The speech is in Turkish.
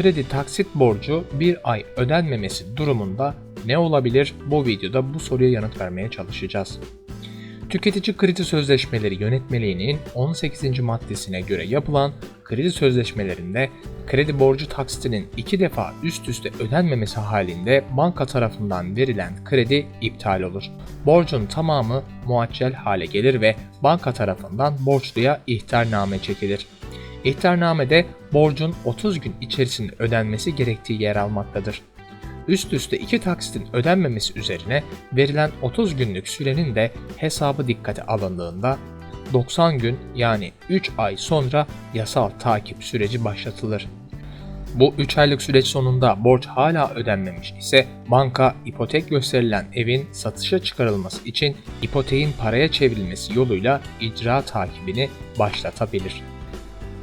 kredi taksit borcu bir ay ödenmemesi durumunda ne olabilir? Bu videoda bu soruya yanıt vermeye çalışacağız. Tüketici kredi sözleşmeleri yönetmeliğinin 18. maddesine göre yapılan kredi sözleşmelerinde kredi borcu taksitinin iki defa üst üste ödenmemesi halinde banka tarafından verilen kredi iptal olur. Borcun tamamı muaccel hale gelir ve banka tarafından borçluya ihtarname çekilir. İhtarnamede borcun 30 gün içerisinde ödenmesi gerektiği yer almaktadır. Üst üste iki taksitin ödenmemesi üzerine verilen 30 günlük sürenin de hesabı dikkate alındığında 90 gün yani 3 ay sonra yasal takip süreci başlatılır. Bu 3 aylık süreç sonunda borç hala ödenmemiş ise banka ipotek gösterilen evin satışa çıkarılması için ipoteğin paraya çevrilmesi yoluyla icra takibini başlatabilir.